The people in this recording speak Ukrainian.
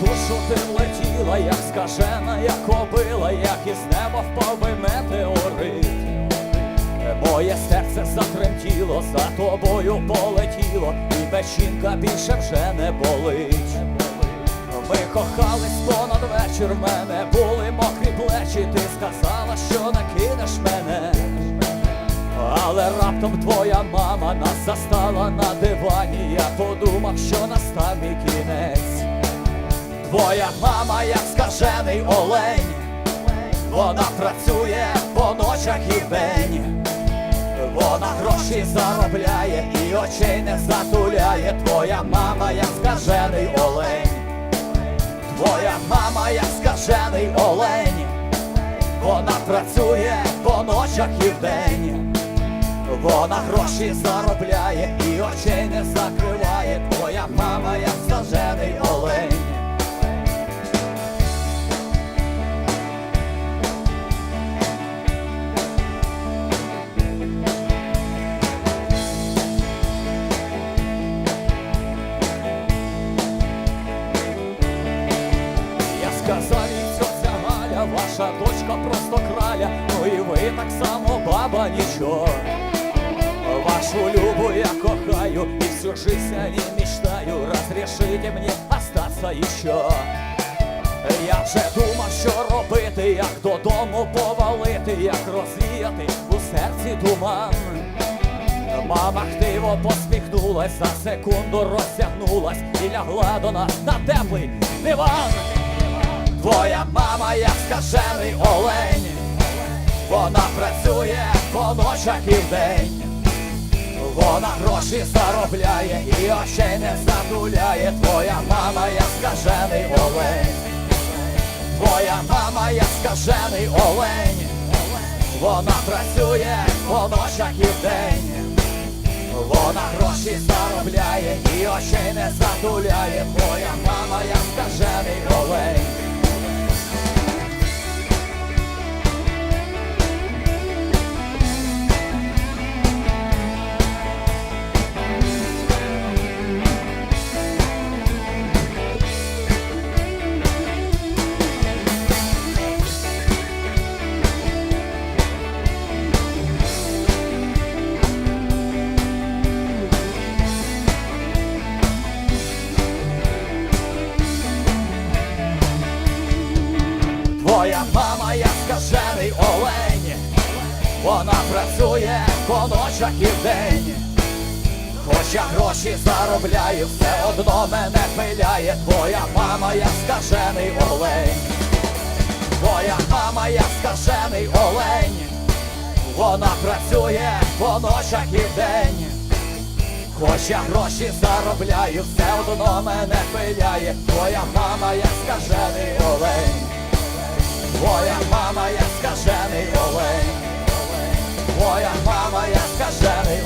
Душу ти влетіла, як скажена, як кобила, як із неба впав би. Моє серце затремтіло, за тобою полетіло, і печінка більше вже не болить. Ми кохались понад вечір в мене, були мокрі плечі, ти сказала, що не кинеш мене. Але раптом твоя мама нас застала на дивані, я подумав, що настав мій кінець. Твоя мама, як скажений олень, вона працює по ночах і вдень. Вона гроші заробляє і очей не затуляє. Твоя мама, як скажений олень. Твоя мама, як скажений олень. Вона працює по ночах і вдень. Вона гроші заробляє і очей не закриває. Я сказав їй, ця Галя, ваша дочка просто краля, ну і ви так само, баба, нічого. Вашу любу я кохаю и всю жизнь о ней мечтаю Разрешите мне остаться еще Я вже думав, що робити, як додому повалити, як розвіяти у серці туман Мама хтиво посміхнулась, за секунду розтягнулась і лягла до нас на теплий диван. Твоя мама, як скажений олень, вона працює по ночах і вдень. Вона гроші заробляє і очей не затуляє. Твоя мама, як скажений олень. Твоя мама, як скажений олень. Вона працює по ночах і вдень. Вона гроші заробляє і очей не затуляє. Твоя мама, як скажений олень. Твоя мама, як скажений олень, вона працює по ночах і вдень. Хоча гроші заробляє, все одно мене пиляє. Твоя мама, як скажений олень. Твоя мама, як скажений олень. Вона працює по ночах і вдень. Хоча гроші заробляю, все одно мене пиляє. Твоя мама, як скажений олень. Твоя мама, я скажений олень. Твоя мама, я скажений